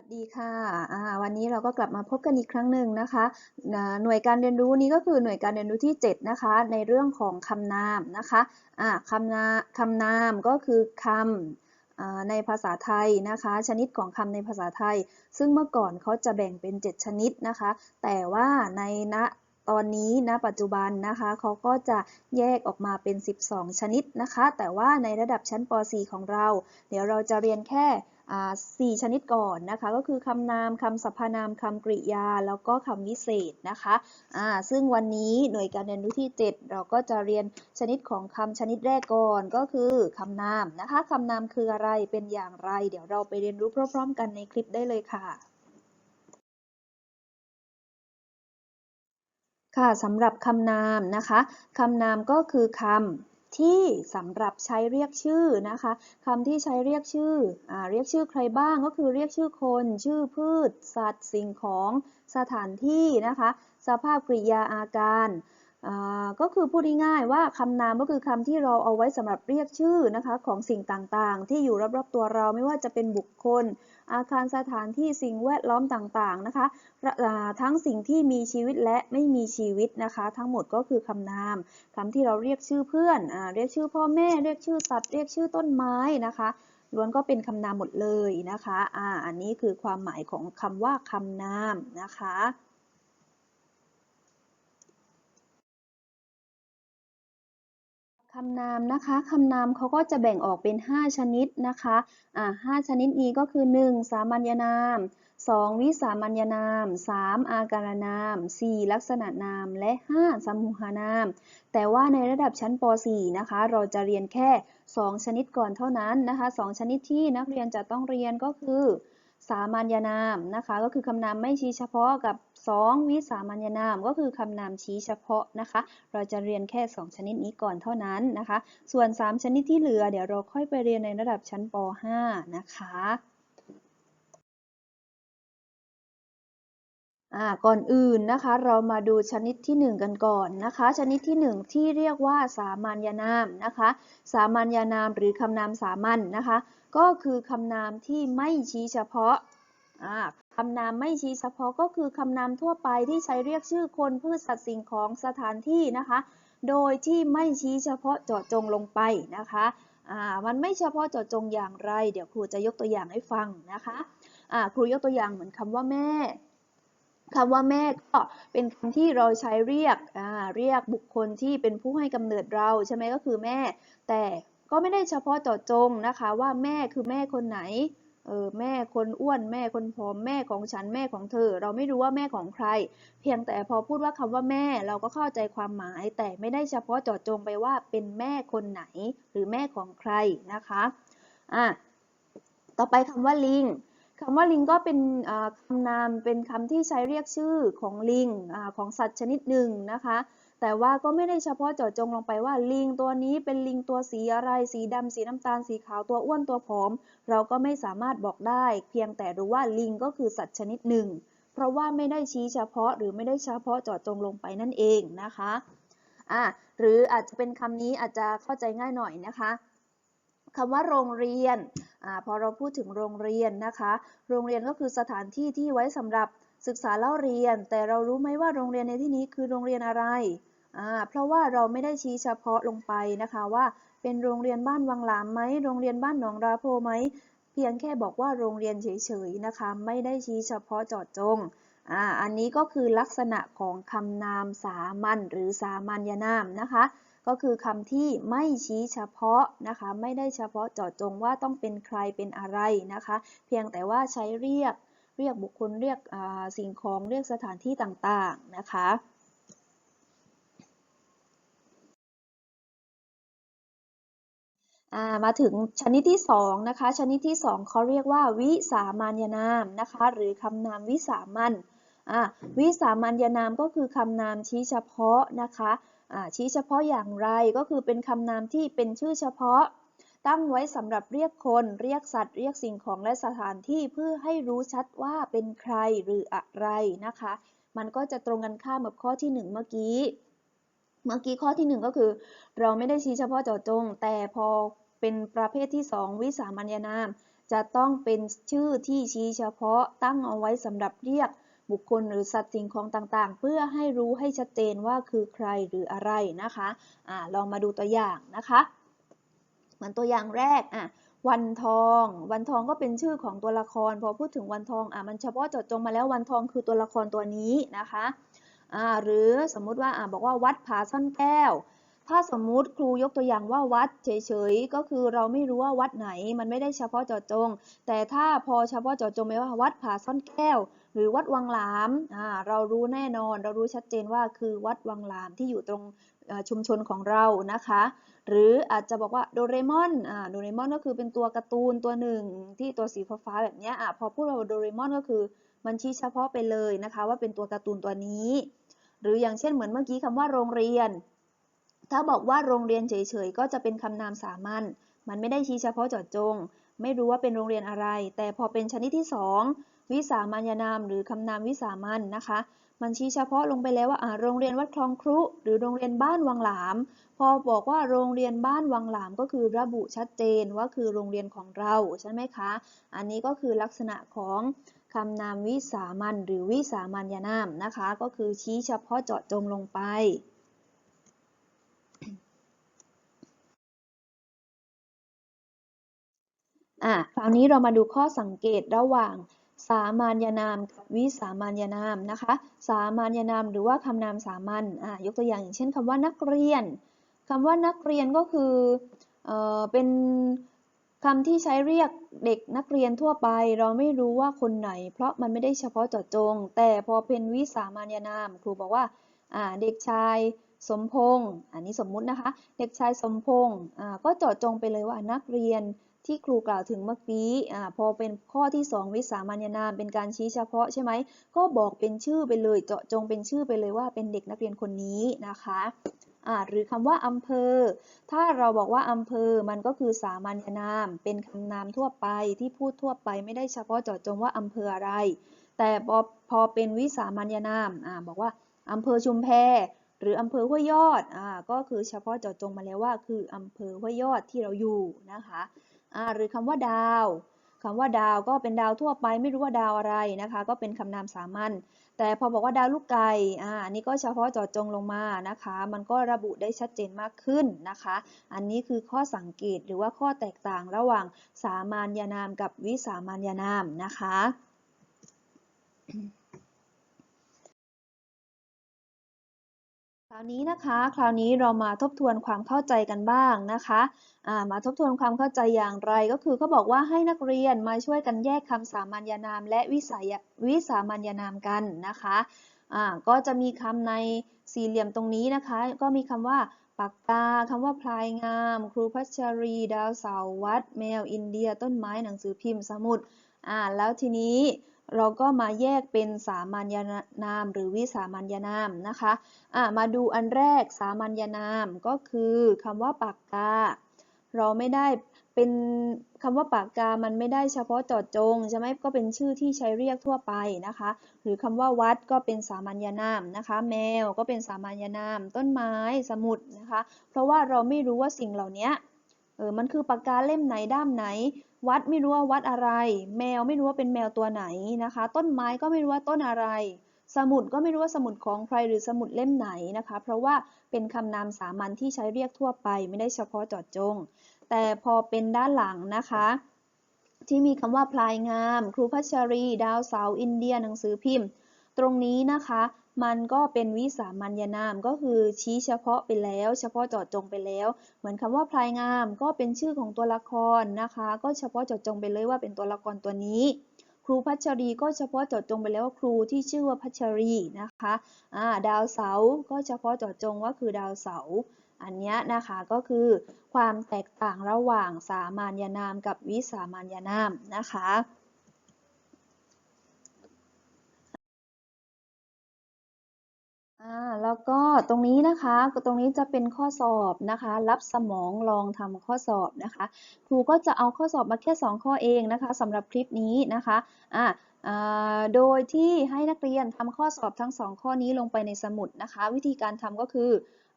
สวัสดีค่ะอ่าวันนี้เราก็กลับมาพบกันอีกครั้งหนึ่งนะคะหน่วยการเรียนรู้นี้ก็คือหน่วยการเรียนรู้ที่ 7 นะคะ ในเรื่องของคำนามนะคะอ่าคำนาคำนามก็คือคำอ่าในภาษาไทยนะคะ ชนิดของคำในภาษาไทย ซึ่งเมื่อก่อนเขาจะแบ่งเป็น 7 ชนิดนะคะ แต่ว่าในณตอนนี้ณปัจจุบันนะคะเขาก็จะแยกออกมาเป็น 12 ชนิดนะคะ แต่ว่าในระดับชั้นป .4 ของเรา เดี๋ยวเราจะเรียนแค่ สี่ชนิดก่อนนะคะ ก็คือคำนามคำสรรพนามคำกริยา แล้วก็คำวิเศษนะคะะซึ่งวันนี้หน่วยการเรียนรู้ที่ 7 เราก็จะเรียนชนิดของคำชนิดแรกก่อนก็คือคำนามนะคะคำนามคืออะไรเป็นอย่างไร เดี๋ยวเราไปเรียนรู้พร้อมๆ กันในคลิปได้เลยค่ะค่ะสำหรับคำนามนะคะคำนามก็คือคำ ที่สำหรับใช้เรียกชื่อนะคะคำที่ใช้เรียกชื่ออเรียกชื่อใครบ้างก็คือเรียกชื่อคน ชื่อพืช สัตว์ สิ่งของ สถานที่นะคะ สภาพกริยาอาการ ก็คือพูดง่ายๆว่าคำนามก็คือคำที่เราเอาไว้สำหรับเรียกชื่อนะคะของสิ่งต่างๆ ที่อยู่รอบๆตัวเราไม่ว่าจะเป็นบุคคล อาคารสถานที่สิ่งแวดล้อมต่างๆนะคะทั้งสิ่งที่มีชีวิตและไม่มีชีวิตนะคะ ทั้งหมดก็คือคำนามคำที่เราเรียกชื่อเพื่อนอเรียกชื่อพ่อแม่เรียกชื่อสัตว์เรียกชื่อต้นไม้นะคะล้วนก็เป็นคำนามหมดเลยนะคะอ่าอันนี้คือความหมายของคำว่าคำนามนะคะ คำนามนะคะคำนามเขาก็จะแบ่งออกเป็น 5 ชนิดนะคะอ่า5ชนิดนี้ก็คือ 1. สามัญนาม 2. วิสามัญนาม 3. อาการนาม 4. ลักษณะนามและ 5. สมุหานาม แต่ว่าในระดับชั้นป .4 นะคะ เราจะเรียนแค่ 2 ชนิดก่อนเท่านั้นนะคะ 2 ชนิดที่นักเรียนจะต้องเรียนก็คือ สามัญนามนะคะ ก็คือคำนามไม่ชี้เฉพาะกับ 2 วิสามัญนาม ก็คือคำนามชี้เฉพาะนะคะ เราจะเรียนแค่ 2 ชนิดนี้ก่อนเท่านั้นนะคะ ส่วน 3 ชนิดที่เหลือ เดี๋ยวเราค่อยไปเรียนในระดับชั้นป .5 นะคะ ก่อนอื่นนะคะเรามาดูชนิดที่ 1 กันก่อนนะคะ ชนิดที่ 1 ที่เรียกว่าสามัญนามนะคะ สามัญนามหรือคำนามสามัญนนะคะ ก็คือคำนามที่ไม่ชี้เฉพาะคำนามไม่ชี้เฉพาะก็คือคำนามทั่วไปที่ใช้เรียกชื่อคนพืชสัตว์สิ่งของสถานที่นะคะ โดยที่ไม่ชี้เฉพาะเจาะจงลงไปนะคะมันไม่เฉพาะเจาะจงอย่างไร เดี๋ยวครูจะยกตัวอย่างให้ฟังนะคะครูยกตัวอย่างเหมือนคำว่าแม่ คำว่าแม่ก็เป็นคำที่เราใช้เรียกเรียกบุคคลที่เป็นผู้ให้กำเนิดเราใช่ไหมก็คือแม่ แต่ก็ไม่ได้เฉพาะเจาะจงนะคะว่าแม่คือแม่คนไหนเออแม่คนอ้วนแม่คนผอมแม่ของฉันแม่ของเธอ เราไม่รู้ว่าแม่ของใคร เพียงแต่พอพูดว่าคำว่าแม่เราก็เข้าใจความหมาย แต่ไม่ได้เฉพาะเจาะจงไปว่าเป็นแม่คนไหน หรือแม่ของใครนะคะอะต่อไปคำว่าลิง คำว่าลิงก็เป็นคำนามเป็นคำที่ใช้เรียกชื่อของลิงอของสัตว์ชนิดหนึ่งนะคะ แต่ว่าก็ไม่ได้เฉพาะเจาะจงลงไปว่าลิงตัวนี้เป็นลิงตัวสีอะไร สีดำสีน้ำตาลสีขาวตัวอ้วนตัวผอม เราก็ไม่สามารถบอกได้ เพียงแต่รู้ว่าลิงก็คือสัตว์ชนิดหนึ่ง เพราะว่าไม่ได้ชี้เฉพาะหรือไม่ได้เฉพาะเจาะจงลงไปนั่นเองนะคะอะหรืออาจจะเป็นคำนี้อาจจะเข้าใจง่ายหน่อยนะคะ คำว่าโรงเรียนอพอเราพูดถึงโรงเรียนนะคะ โรงเรียนก็คือสถานที่ที่ไว้สำหรับศึกษาเล่าเรียน แต่เรารู้ไหมว่าโรงเรียนในที่นี้คือโรงเรียนอะไร เพราะว่าเราไม่ได้ชี้เฉพาะลงไปนะคะว่าเป็นโรงเรียนบ้านวังหลามไหมโรงเรียนบ้านหนองราโพไหมเพียงแค่บอกว่าโรงเรียนเฉยๆนะคะ ไม่ได้ชี้เฉพาะเจาะจง อ่าอันนี้ก็คือลักษณะของคำนามสามัญหรือสามัญนามนะคะ ก็คือคำที่ไม่ชี้เฉพาะนะคะ ไม่ได้เฉพาะเจาะจงว่าต้องเป็นใครเป็นอะไรนะคะ เพียงแต่ว่าใช้เรียกเรียกบุคคลเรียกสิ่งของเรียกสถานที่ต่างๆนะคะมาถึงชนิดที่2นะคะ ชนิดที่ 2เขาเรียกว่าวิสามัญนามนะคะ หรือคำนามวิสามัญ วิสามัญนามก็คือคำนามชี้เฉพาะนะคะชี้เฉพาะอย่างไรก็คือเป็นคำนามที่เป็นชื่อเฉพาะ ตั้งไว้สำหรับเรียกคน เรียกสัตว์ เรียกสิ่งของและสถานที่เพื่อให้รู้ชัดว่าเป็นใครหรืออะไรนะคะ มันก็จะตรงกันข้ามกับข้อที่ 1 เมื่อกี้เมื่อกี้ข้อที่ 1 ก็คือ เราไม่ได้ชี้เฉพาะเจาะจง แต่พอเป็นประเภทที่ 2 วิสามัญนาม จะต้องเป็นชื่อที่ชี้เฉพาะตั้งเอาไว้สำหรับเรียก บุคคลหรือสัตว์สิ่งของต่างๆ เพื่อให้รู้ให้ชัดเจนว่าคือใครหรืออะไรนะคะอ่าลองมาดูตัวอย่างนะคะเหมือนตัวอย่างแรกอะวันทอง วันทองก็เป็นชื่อของตัวละคร พอพูดถึงวันทองอะมันเฉพาะเจาะจงมาแล้ววันทองคือตัวละครตัวนี้นะคะอ่าหรือสมมุติว่าอะบอกว่าวัดผาซ่อนแก้ว ถ้าสมมุติครูยกตัวอย่างว่าวัดเฉยๆ ก็คือเราไม่รู้ว่าวัดไหนมันไม่ได้เฉพาะเจาะจง แต่ถ้าพอเฉพาะเจาะจงไปว่าวัดผาซ่อนแก้ว หรือวัดวังหลามเรารู้แน่นอน เรารู้ชัดเจนว่าคือวัดวังหลามที่อยู่ตรงชุมชนของเรานะคะ หรืออาจจะบอกว่าโดเรมอนโดเรมอนก็คือเป็นตัวการ์ตูนตัวหนึ่งที่ตัวสีฟ้าแบบนี้อพอพูดว่าโดเรมอนก็คือมันชี้เฉพาะไปเลยนะคะ ว่าเป็นตัวการ์ตูนตัวนี้ หรืออย่างเช่นเหมือนเมื่อกี้คำว่าโรงเรียน ถ้าบอกว่าโรงเรียนเฉยๆ ก็จะเป็นคำนามสามัญมันไม่ได้ชี้เฉพาะเจาะจง ไม่รู้ว่าเป็นโรงเรียนอะไร แต่พอเป็นชนิดที่ 2 วิสามัญนาม หรือคำนามวิสามัญนนะคะ มันชี้เฉพาะลงไปแล้วว่าโรงเรียนวัดคลองครุ หรือโรงเรียนบ้านวังหลาม พอบอกว่าโรงเรียนบ้านวังหลามก็คือระบุชัดเจนว่าคือโรงเรียนของเราใช่ไหมคะ อันนี้ก็คือลักษณะของคำนามวิสามัญหรือวิสามัญนามนะคะ ก็คือชี้เฉพาะเจาะจงลงไป อะคราวนี้เรามาดูข้อสังเกตระหว่าง สามัญนามกับวิสามัญนามนะคะ สามัญนามหรือว่าคำนามสามัญอะยกตัวอย่างอย่างเช่นคำว่านักเรียนคำว่านักเรียนก็คือเออเป็นคำที่ใช้เรียกเด็กนักเรียนทั่วไป เราไม่รู้ว่าคนไหน เพราะมันไม่ได้เฉพาะเจาะจง แต่พอเป็นวิสามัญนาม ครูบอกว่าอ่าเด็กชายสมพงษ์อันนี้สมมุตินะคะ เด็กชายสมพงษ์ก็เจาะจงไปเลยว่านักเรียน ที่ครูกล่าวถึงเมื่อกี้อ่าพอเป็นข้อที่ 2 วิสามัญนามเป็นการชี้เฉพาะใช่ไหมก็บอกเป็นชื่อไปเลยเจาะจงเป็นชื่อไปเลยว่าเป็นเด็กนักเรียนคนนี้นะคะหรือคำว่าอำเภอ ถ้าเราบอกว่าอำเภอ มันก็คือสามัญนาม เป็นคำนามทั่วไปที่พูดทั่วไปไม่ได้เฉพาะเจาะจงว่าอำเภออะไร แต่พอพอเป็นวิสามัญนามอบอกว่าอำเภอชุมแพ หรืออำเภอห้วยยอดอก็คือเฉพาะเจาะจงมาแล้วว่า คืออำเภอห้วยยอดที่เราอยู่นะคะ หรือคำว่าดาวคำว่าดาวก็เป็นดาวทั่วไปไม่รู้ว่าดาวอะไรนะคะ ก็เป็นคำนามสามัญแต่พอบอกว่าดาวลูกไก่อ่าอันนี้ก็เฉพาะจาะจงลงมานะคะ มันก็ระบุได้ชัดเจนมากขึ้นนะคะ อันนี้คือข้อสังเกตหรือว่าข้อแตกต่างระหว่างสามัญนามกับวิสามัญนามนะคะ คราวนี้นะคะ คราวนี้เรามาทบทวนความเข้าใจกันบ้างนะคะมาทบทวนความเข้าใจอย่างไรก็คือเขาบอกว่าให้นักเรียนมาช่วยกันแยกคำสามัญนาม และวิสายวิสามัญนามกันนะคะะก็จะมีคำในสี่เหลี่ยมตรงนี้นะคะ ก็มีคำว่าปากกาคำว่าพลายงาม ครูพัชรี ดาวเสาวัด แมวอินเดีย ต้นไม้หนังสือพิมพ์สมุดอ่าแล้วทีนี้ เราก็มาแยกเป็นสามัญนามหรือวิสามัญนามนะคะะมาดูอันแรกสามัญนามก็คือคำว่าปากกา เราไม่ได้เป็นคำว่าปากกา มันไม่ได้เฉพาะจาะจงใช่ไหมก็เป็นชื่อที่ใช้เรียกทั่วไปนะคะ หรือคำว่าวัดก็เป็นสามัญนามนะคะ แมวก็เป็นสามัญนาม ต้นไม้ สมุดนะคะ เพราะว่าเราไม่รู้ว่าสิ่งเหล่านี้ เออมันคือปากกาเล่มไหนด้ามไหน วัดไม่รู้ว่าวัดอะไร แมวไม่รู้ว่าเป็นแมวตัวไหนนะคะ ต้นไม้ก็ไม่รู้ว่าต้นอะไร สมุดก็ไม่รู้ว่าสมุดของใครหรือสมุดเล่มไหนนะคะ เพราะว่าเป็นคำนามสามัญที่ใช้เรียกทั่วไปไม่ได้เฉพาะเจาะจง แต่พอเป็นด้านหลังนะคะ ที่มีคำว่าพลายงาม ครูพัชรี ดาวเสาอินเดียหนังสือพิมพ์ ตรงนี้นะคะ มันก็เป็นวิสามัญนาม ก็คือชี้เฉพาะไปแล้ว เฉพาะเจาะจงไปแล้ว เหมือนคำว่าพลายงามก็เป็นชื่อของตัวละครนะคะ ก็เฉพาะเจาะจงไปเลยว่าเป็นตัวละครตัวนี้ ครูพัชรีก็เฉพาะเจาะจงไปแล้วว่าครูที่ชื่อว่าพัชรีนะคะะดาวเสาก็เฉพาะเจาะจงว่าคือดาวเสาอันนี้นะคะก็คือความแตกต่างระหว่างสามัญนามกับวิสามัญนามนะคะ อ่าแล้วก็ตรงนี้นะคะตรงนี้จะเป็นข้อสอบนะคะ รับสมองลองทำข้อสอบนะคะ ครูก็จะเอาข้อสอบมาแค่ 2 ข้อเองนะคะสำหรับคลิปนี้นะคะอ่าโดยที่ให้นักเรียนทำข้อสอบทั้ง 2 ข้อนี้ลงไปในสมุดนะคะ วิธีการทำก็คือ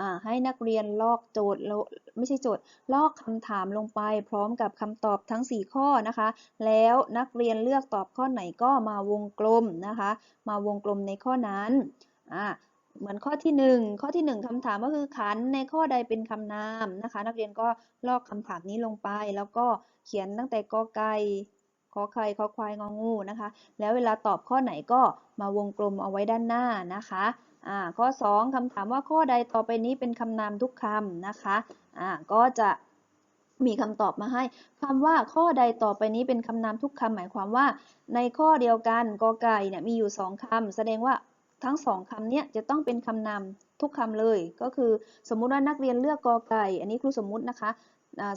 อ่าให้นักเรียนลอกโจทย์แล้วไม่ใช่โจทย์ ลอกคำถามลงไป พร้อมกับคำตอบทั้ง 4 ข้อนะคะ แล้วนักเรียนเลือกตอบข้อไหนก็มาวงกลมนะคะ มาวงกลมในข้อนั้นอ่า เหมือนข้อที่ 1 ข้อที่ 1คำถามก็คือขันในข้อใดเป็นคำนามนะคะ นักเรียนก็ลอกคำถามนี้ลงไป แล้วก็เขียนตั้งแต่กอไก่ขอไข่ขอควายงองูนะคะ แล้วเวลาตอบข้อไหนก็มาวงกลมเอาไว้ด้านหน้านะคะอ่าข้อ 2คำถามว่าข้อใดต่อไปนี้เป็นคำนามทุกคำนะคะอ่าก็จะมีคำตอบมาให้คำว่าข้อใดต่อไปนี้เป็นคำนามทุกคำหมายความว่า ในข้อเดียวกันกอไก่เนี่ยมีอยู่สองคำแสดงว่า ทั้งสองคำเนี้ยจะต้องเป็นคำนามทุกคำเลย ก็คือสมมุติว่านักเรียนเลือกกอไก่ อันนี้ครูสมมุตินะคะ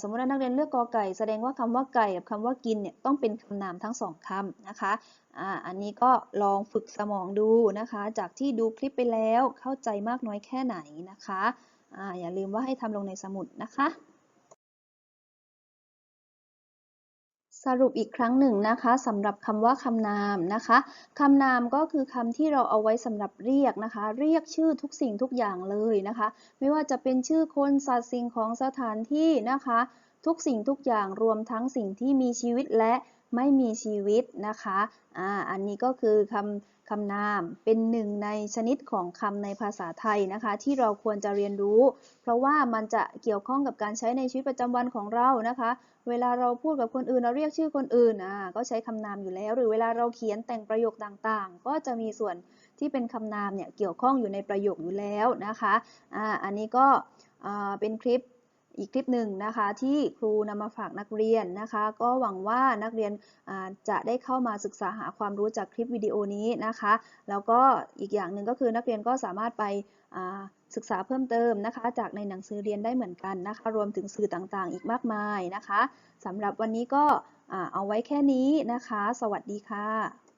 สมมติว่านักเรียนเลือกกอไก่ แสดงว่าคำว่าไก่กับคำว่ากินเนี่ยต้องเป็นคำนามทั้งสองคำนะคะอ่าอันนี้ก็ลองฝึกสมองดูนะคะ จากที่ดูคลิปไปแล้วเข้าใจมากน้อยแค่ไหนนะคะอ่าอย่าลืมว่าให้ทำลงในสมุดนะคะ สรุปอีกครั้งหนึ่งนะคะสำหรับคำว่าคำนามนะคะคำนามก็คือคำที่เราเอาไว้สำหรับเรียกนะคะ เรียกชื่อทุกสิ่งทุกอย่างเลยนะคะ ไม่ว่าจะเป็นชื่อคนสัตว์สิ่งของสถานที่นะคะ ทุกสิ่งทุกอย่างรวมทั้งสิ่งที่มีชีวิตและ ไม่มีชีวิตนะคะอ่าอันนี้ก็คือคำคำนามเป็นหนึ่งในชนิดของคำในภาษาไทยนะคะ ที่เราควรจะเรียนรู้ เพราะว่ามันจะเกี่ยวข้องกับการใช้ในชีวิตประจำวันของเรานะคะ เวลาเราพูดกับคนอื่นเราเรียกชื่อคนอื่นอ่าก็ใช้คำนามอยู่แล้ว หรือเวลาเราเขียนแต่งประโยคต่างๆ ก็จะมีส่วนที่เป็นคำนามเนี่ยเกี่ยวข้องอยู่ในประโยคอยู่แล้วนะคะอ่าอันนี้ก็อ่าเป็นคลิป อีกคลิปหนึ่งนะคะที่ครูนำมาฝากนักเรียนนะคะ ก็หวังว่านักเรียนจะได้เข้ามาศึกษาหาความรู้จากคลิปวิดีโอนี้นะคะ แล้วก็อีกอย่างหนึ่งก็คือนักเรียนก็สามารถไปศึกษาเพิ่มเติมนะคะ จากในหนังสือเรียนได้เหมือนกันนะคะ รวมถึงสื่อต่างๆ อีกมากมายนะคะสำหรับวันนี้ก็เอาไว้แค่นี้นะคะ สวัสดีค่ะ